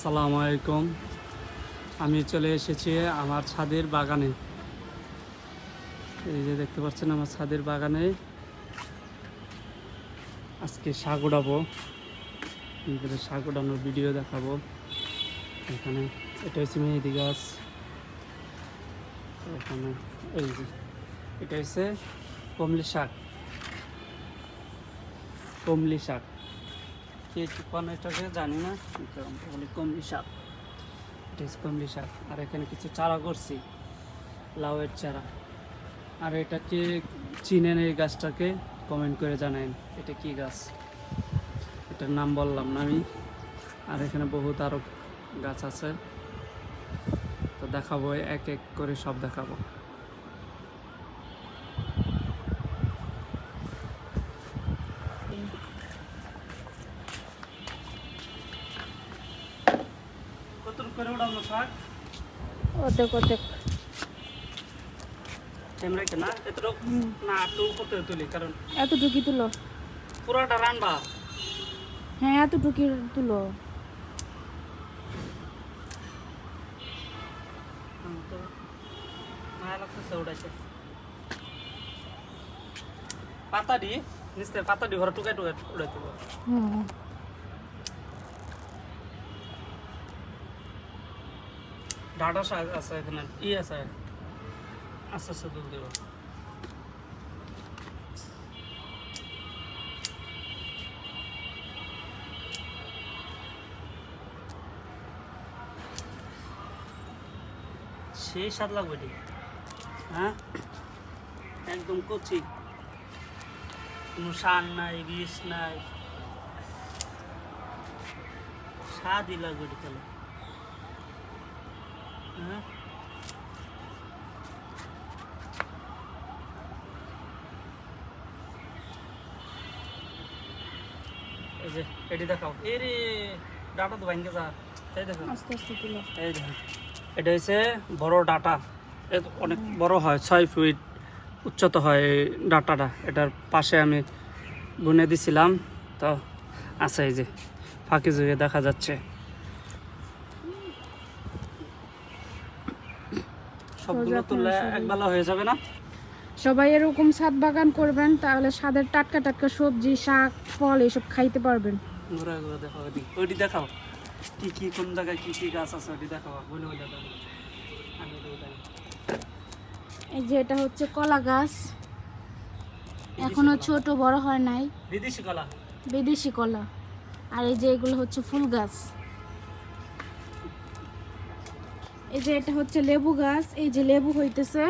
আসসালামু আলাইকুম। আমি চলে এসেছি আমার ছাদের বাগানে। এই যে দেখতে পাচ্ছেন আমার ছাদের বাগানে। আজকে শাক উড়াবো শাক উড়ানোর ভিডিও দেখাবো। এখানে এটা হচ্ছে মেহেদি গাছ। এখানে এই যে এটা হচ্ছে কমলি শাক। কমলি শাক। কে কোন এটাকে জানি না বলি কমলি শাক এটা কমলি শাক আর এখানে কিছু চারা করছি, লাউয়ের চারা। আর এটা কে চিনেন এই গাছটাকে? কমেন্ট করে জানান এটা কি গাছ? এটার নাম বললাম না আমি। আর এখানে বহুত আরও গাছ আছে। তো দেখাবো, এক এক করে সব দেখাবো। অর্ধেক অর্ধেক। এতটুকু? তুলি কারণ এতটুকি তুলো। পুরাটা রানবা। হ্যাঁ এতটুকি তুলো। পাতা দি নিশ্চয় পাতা দি ঘরে টুকাই টুকাই উড়াইতে হবে। ডাটা শাক আছে এখানে, ই আছে। আস্তে আস্তে দুধ দেবো। সেই স্বাদ লাগবে এটি হ্যাঁ? একদম কচি। কোনো সার নাই, বিষ নাই। স্বাদই লাগবে তাহলে। এই যে এটি দেখাও। এই ডাটা তো ভাঙ্গে যা। এই দেখো। আস্তে আস্তে তুলো। এই দেখো। এটা হচ্ছে বড় ডাটা। অনেক বড় হয় ছয় ফিট উচ্চত হয় ডাটাটা। এটার পাশে আমি বুনে দিছিলাম। তো আছে এই যে ফাঁকি জুড়ে দেখা যাচ্ছে। সবগুলো তুললে হয়ে যাবে না? সবাই এরকম ছাদ বাগান করবেন তাহলে স্বাদের টাটকা টাটকা সবজি শাক ফল এসব খাইতে পারবেন। ঘুরে ঘুরে দেখাও ওইটি ওইটি দেখাও। কি কি কোন জায়গায় কি কি গাছ আছে ওইটি দেখাও। বলে বলে। এই যে এটা হচ্ছে কলা গাছ। এখনও ছোট বড় হয় নাই। বিদেশি কলা? বিদেশি কলা। আর এই যে এগুলো হচ্ছে ফুল গাছ। এই যে এটা হচ্ছে লেবু গাছ এই যে লেবু হইতেছে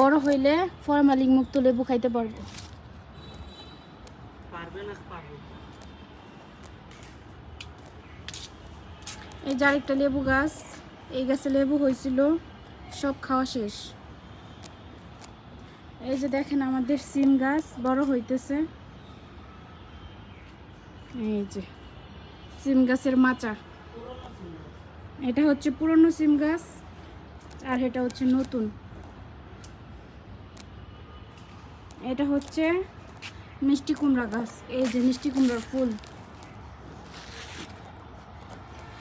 বড় হইলে ফরমালিন মুক্ত লেবু খাইতে পারব। এই যে আরেকটা লেবু গাছ এই গাছে লেবু হয়েছিল সব খাওয়া শেষ। এই যে দেখেন আমাদের সিম গাছ বড় হইতেছে। এই যে সিম গাছের মাচা। এটা হচ্ছে পুরনো সিম গাছ, আর এটা হচ্ছে নতুন। এটা হচ্ছে মিষ্টি কুমড়া গাছ, এই যে মিষ্টি কুমড়ার ফুল।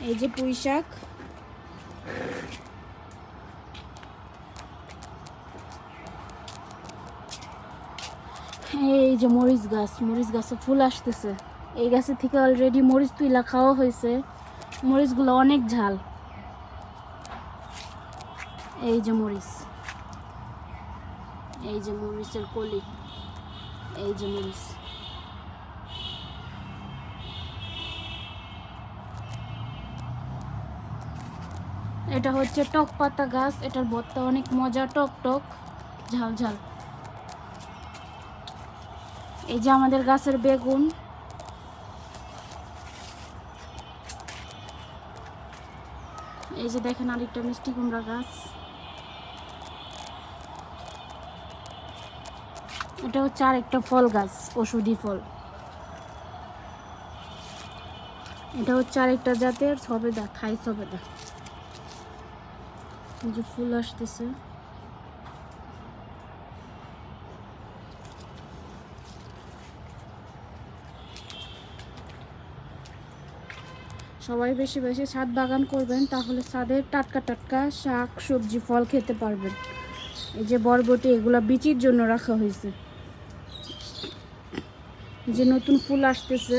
এই যে পুঁই শাক। এই যে মরিচ গাছ, মরিচ গাছে ফুল আসতেছে। এই গাছের থেকে অলরেডি মরিচ তুইলা খাওয়া হয়েছে। মরিচগুলো অনেক ঝাল। এই যে মরিচ। এই যে মরিচের কলি। এই যে মরিচ। এটা হচ্ছে টক পাতা গাছ, এটার ভর্তা অনেক মজা, টক টক, ঝাল ঝাল। এই যে আমাদের গাছের বেগুন। এই যে দেখেন আরেকটা মিষ্টি কুমড়া গাছ। এটা হচ্ছে আর একটা ফল গাছ, ওষুধি ফল। এটা হচ্ছে আরেকটা জাতের সবেদা থাই সবেদা যে ফুল আসতেছে। সবাই বেশি বেশি ছাদ বাগান করবেন, তাহলে ছাদের টাটকা টাটকা শাক, সবজি, ফল খেতে পারবেন। এই যে বরবটি, এগুলা বিচির জন্য রাখা হয়েছে। যে নতুন ফুল আসতেছে।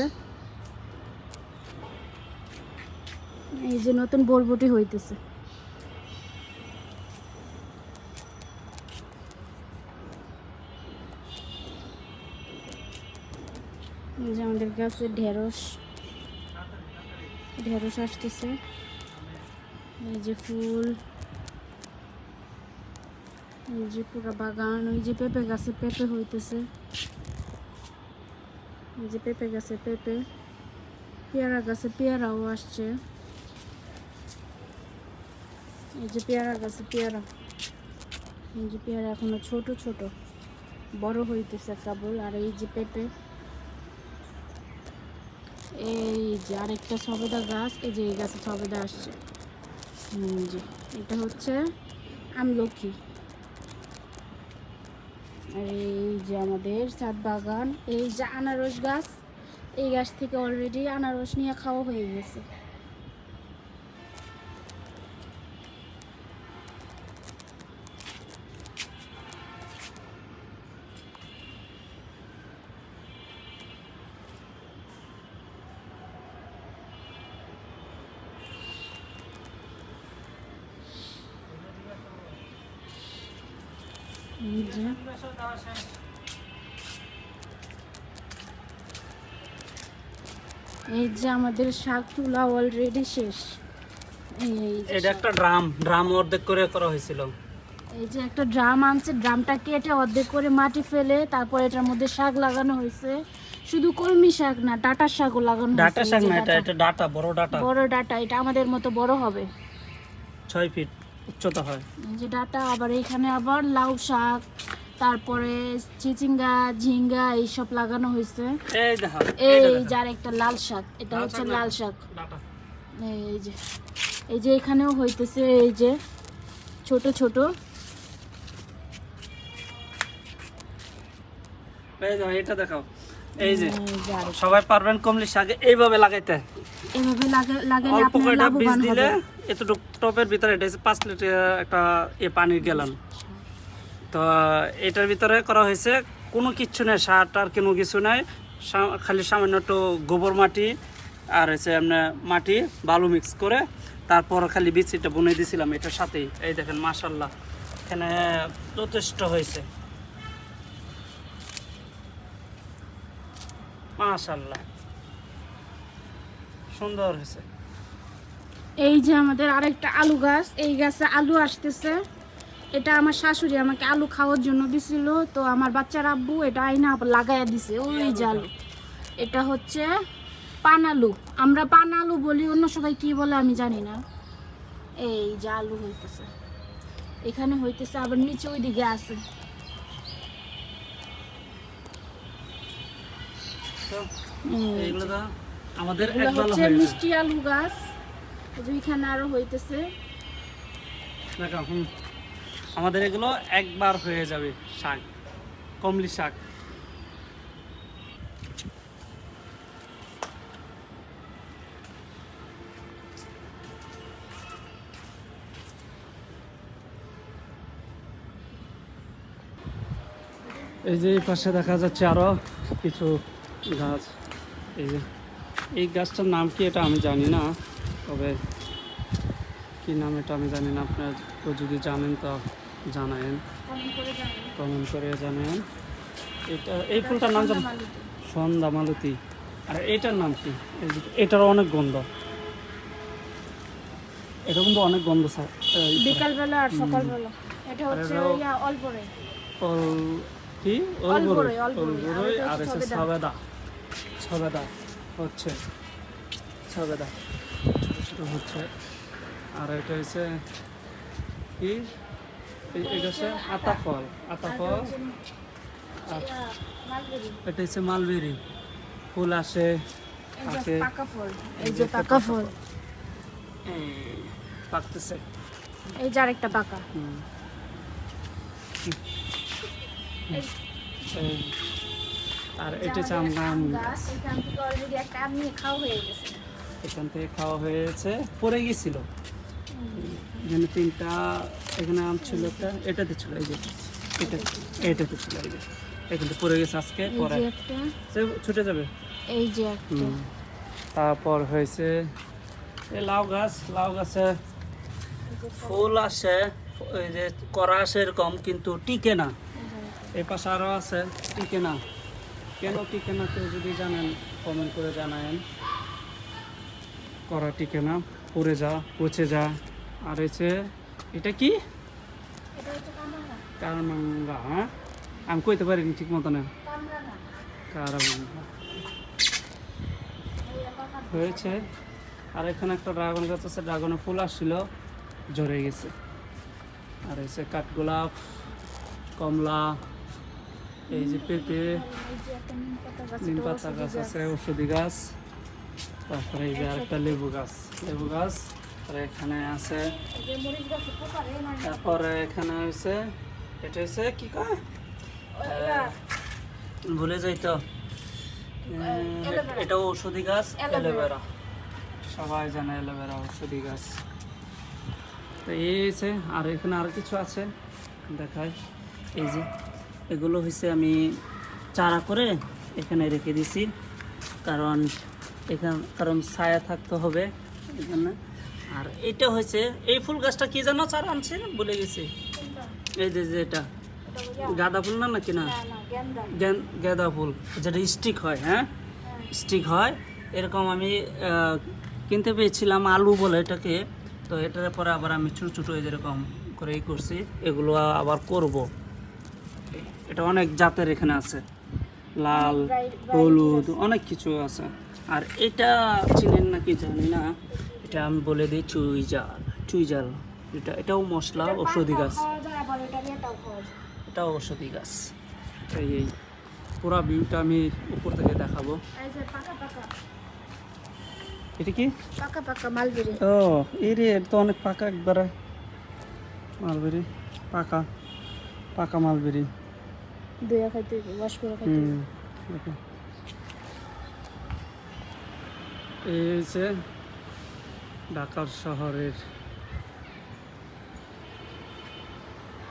এই যে নতুন বরবটি হইতেছে। যে আমাদের গাছে ঢেঁড়স। ঢেঁড়স আসতেছে। এই যে ফুল। এই যে পুরো বাগান, ওই যে পেঁপে গাছে পেঁপে হইতেছে। এই যে পেঁপে গাছে, পেঁপে। পেয়ারা গাছে, পেয়ারাও আসছে। এই যে পেয়ারা গাছে, পেয়ারা। এই যে পেয়ারা এখনও ছোট ছোট। বড় হইতেছে কেবল আর এই যে পেঁপে। এই যে আরেকটা সবেদা গাছ, এই যে এই গাছে সবেদা আসছে। জি এটা হচ্ছে আমলকি আর এই যে আমাদের ছাদ বাগান, এই যে আনারস গাছ, এই গাছ থেকে অলরেডি আনারস নিয়ে খাওয়া হয়ে গেছে। এই যে আমাদের শাক তুলা অলরেডি শেষ এটা একটা ড্রাম ড্রাম অর্ধেক করে করা হয়েছিল। এই যে একটা ড্রাম আনছে ড্রামটা কেটে অর্ধেক করে মাটি ফেলে তারপর এটার মধ্যে শাক লাগানো হয়েছে। শুধু কলমি শাক না ডাটা শাকও লাগানো ডাটা শাক না এটা এটা ডাটা বড় ডাটা। বড় ডাটা এটা আমাদের মতো বড় হবে। ছয় ফিট। উচ্চতা হয়। এই যে ডাটা আবার এখানে আবার লাউ শাক তারপরে চিচিঙ্গা ঝিঙ্গা এইসব লাগানো হয়েছে। এই দেখো এই যার একটা লাল শাক এটা হচ্ছে লাল শাক। ডাটা। এই যে এই যে এখানেও হইতেছে এই যে ছোট ছোট। এই দেখো এটা দেখাও। এই যে। সবাই পারবেন কমলি শাকে এইভাবে লাগাইতে। এভাবে লাগা- লাগালে অল্প আপনার কয়টা বীজ লাভবান দিলে হবে। এতটুকু টপের ভিতরে এটা হচ্ছে পাঁচ লিটার একটা এ পানির গেলান তো এটার ভিতরে করা হয়েছে, কোনো কিচ্ছু নেই, সার টার কোনো কিছু নাই খালি সামান্য একটু গোবর মাটি আর হচ্ছে এমনি মাটি, বালু মিক্স করে তারপর খালি বিচিটা বুনে দিয়েছিলাম এটার সাথেই। এই দেখেন, মাশাল্লাহ, এখানে যথেষ্ট হয়েছে। মাশাল্লাহ, সুন্দর হয়েছে। এই যে আমাদের আরেকটা আলু গাছ এই গাছে আলু আসতেছে। এটা আমার শাশুড়ি আমাকে আলু খাওয়ার জন্য দিছিল তো আমার বাচ্চার আব্বু এটা আইনা লাগাইয়া দিছে ওই যে আলু। এটা হচ্ছে পান আলু আমরা পান আলু বলি অন্য সবাই কি বলে আমি জানি না। এই যে আলু হইতেছে। এখানে হইতেছে আবার নিচে ওই দিকে আছে আমাদের। মিষ্টি আলু গাছ। যে আরও হইতেছে। আমাদের এগুলো একবার হয়ে যাবে শাক, কমলি শাক। এই যে পাশে দেখা যাচ্ছে আরও কিছু গাছ। এই যে, এই গাছটার নাম কি এটা আমি জানি না। তবে কি নাম এটা আমি জানি না আপনার যদি জানেন তো জানায়েন। কমেন্ট করে জানায়েন। এটা এই ফুলটার নাম জানেন সন্ধ্যা মালতি। আর এটার নাম কি? এটারও অনেক গন্ধ। এটা কিন্তু অনেক গন্ধ স্যার। বিকালবেলা আর সকালবেলা। এটা হচ্ছে অল্পরে কি? অল্পরই, অল্পরই। আর হচ্ছে। সবেদা সবেদা হচ্ছে। সবেদা ছোট হচ্ছে। আর এটা হচ্ছে কি? এটা হচ্ছে আতা ফল আতা ফল এটা হচ্ছে মালবেরি। ফুল আসে আছে এই যে পাকা ফল। পাকতেছে। এই যে আরেকটা পাকা। আর এটা হচ্ছে আম আম গাছ এখান থেকে অলরেডি একটা আম নিয়ে খাওয়া হয়ে গেছে। এখান থেকে খাওয়া হয়েছে। পড়ে গেছিল এখানে তিনটা এখানে আম ছিল একটা এটাতে ছিল এই যে এটা এটাতে ছিল এই যে। এখানে পড়ে গেছে আজকে পরে সে ছুটে যাবে? এই যে। তারপর হয়েছে এই লাউ গাছ লাউ গাছে ফুল আসে ওই যে করা আসে এরকম কিন্তু টিকে না। এই পাশে আরও আছে টিকে না। কেন টিকে না কেউ যদি জানেন কমেন্ট করে জানায়েন। করা টিকে না, পড়ে যা, পচে যা। আর হচ্ছে এটা কি? কারমাঙ্গা হ্যাঁ? আমি কইতে পারিনি ঠিক মতো না কারমাঙ্গা। হয়েছে। আর এখানে একটা ড্রাগন গাছ আছে ড্রাগনের ফুল আসছিল, ঝরে গেছে। আর হচ্ছে কাঠগোলাপ, কমলা, এই যে পেঁপে নিম পাতা গাছ আছে ওষুধি গাছ। তারপরে এই যে আরেকটা লেবু গাছ। লেবু গাছ আর এখানে আছে, তারপরে এখানে হয়েছে এটা হচ্ছে কি কয়? ভুলে যাই তো। এটা ঔষধি গাছ, অ্যালোভেরা। সবাই জানে অ্যালোভেরা ঔষধি গাছ। তো এই হয়েছে আর এখানে আর কিছু আছে? দেখাই। এই যে, এগুলো হয়েছে আমি চারা করে এখানে রেখে দিছি, কারণ এখান কারণ ছায়া থাকতে হবে এখানে। আর এটা হয়েছে এই ফুল গাছটা কি জানো চারা আনছে বলে গেছি? এই যে যে এটা। এটা গাঁদা ফুল না নাকি না? না গাঁদা ফুল। যেটা স্টিক হয় হ্যাঁ? হ্যাঁ। স্টিক হয়। এরকম আমি কিনতে পেয়েছিলাম আলু বলে এটাকে। তো এটার পরে আবার আমি ছোটো ছোটো এই যেরকম করে ই করছি এগুলো আবার করব। এটা অনেক জাতের এখানে আছে। লাল হলুদ অনেক কিছু আছে। আর এটা চিনেন নাকি জানি না। এটা আমি বলে দিই চুই জাল চুই জাল। এটা এটাও মশলা ঔষধি গাছ। এটা এটাও ঔষধি গাছ। এই এই পুরো ভিউটা আমি উপর থেকে দেখাবো। এটা কি? পাকা পাকা মালবেরি। ও এই রে তো অনেক পাকা একবারে। মালবেরি পাকা পাকা মালবেরি। দুয়া খাইতে করে খাইতে হুম এই হচ্ছে ঢাকার শহরের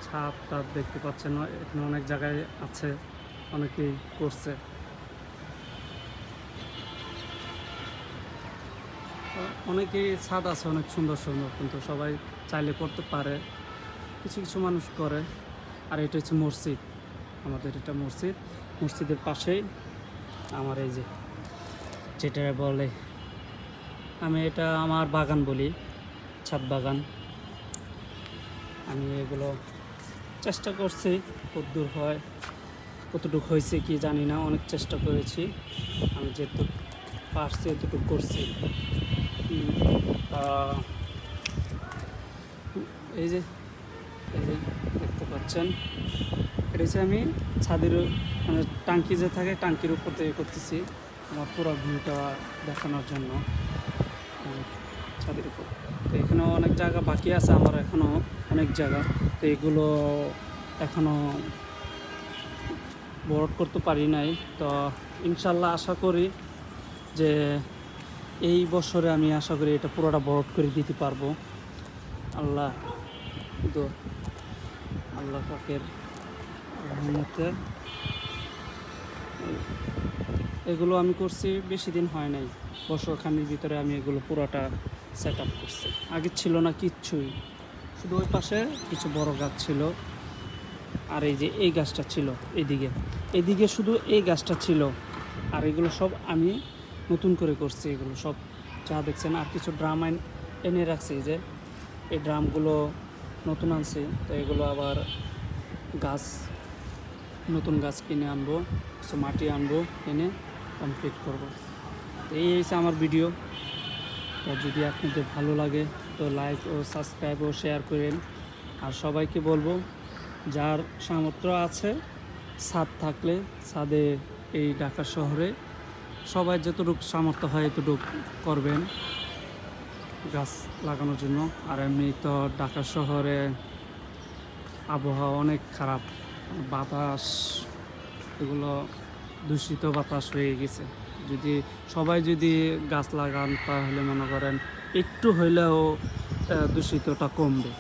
ছাদ টাদ দেখতে পাচ্ছেন, এখানে অনেক জায়গায় আছে, অনেকেই করছে। অনেকেই ছাদ আছে, অনেক সুন্দর সুন্দর, কিন্তু সবাই চাইলে করতে পারে। কিছু কিছু মানুষ করে, আর এটা হচ্ছে মসজিদ। আমাদের এটা মসজিদ। মসজিদের পাশেই আমার এই যে যেটা বলে আমি এটা আমার বাগান বলি, ছাদ বাগান। আমি এগুলো চেষ্টা করছি কতদূর হয়, কতটুকু হয়েছে কি জানি না, অনেক চেষ্টা করেছি। আমি যেহেতু পারছি, এতটুকু করছি। এই যে এই যে দেখতে পাচ্ছেন, এটা হচ্ছে আমি ছাদের মানে টাঙ্কি যে থাকে, টাঙ্কির উপর থেকে করতেছি। আমার পুরো ভিউটা দেখানোর জন্য উম, ছাদের উপর তো এখানেও অনেক জায়গা বাকি আছে, আমার এখনও অনেক জায়গা। তো এগুলো এখনও বরড করতে পারি নাই। তো ইনশাল্লাহ আশা করি যে এই বছরে আমি আশা করি এটা পুরোটা বরড করে দিতে পারব। আল্লাহ তো আল্লাহ পাকের রহমতে। এগুলো আমি করছি, বেশি দিন হয় নাই। বছরখানির ভিতরে আমি এগুলো পুরোটা সেট আপ করছে। আগে ছিল না কিচ্ছুই। শুধু ওই পাশে কিছু বড় গাছ ছিল। আর এই যে এই গাছটা ছিল এদিকে। এদিকে শুধু এই গাছটা ছিল। আর এগুলো সব আমি নতুন করে করছি এগুলো সব। যা দেখছেন, আর কিছু ড্রাম এনে রাখছি যে এই ড্রামগুলো নতুন আনছি। তো এগুলো আবার গাছ, নতুন গাছ কিনে আনব, কিছু মাটি আনব, এনে কমপ্লিট করব। এই হচ্ছে আমার ভিডিও তো যদি আপনাদের ভালো লাগে, তো লাইক ও সাবস্ক্রাইব ও শেয়ার করেন। আর সবাইকে বলব, যার সামর্থ্য আছে, ছাদ থাকলে ছাদে এই ঢাকা শহরে সবাই যতটুকু সামর্থ্য হয় এতটুকু করবেন গাছ লাগানোর জন্য। আর এমনি তো ঢাকা শহরে আবহাওয়া অনেক খারাপ, বাতাস, এগুলো দূষিত বাতাস হয়ে গেছে। যদি সবাই যদি গাছ লাগান, তাহলে মনে করেন একটু হইলেও দূষিতটা কমবে।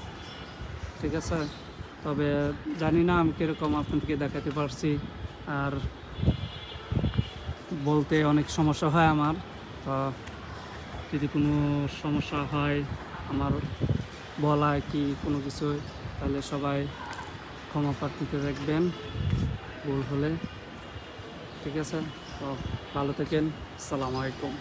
ঠিক আছে? তবে জানি না আমি কীরকম আপনাদেরকে দেখাতে পারছি। আর বলতে অনেক সমস্যা হয় আমার। তো যদি কোনো সমস্যা হয়, আমার বলা কি কোনো কিছু, তাহলে সবাই ক্ষমা প্রার্থীতে দেখবেন। ভুল হলে। ঠিক আছে? তো ভালো থাকেন আসসালামু আলাইকুম।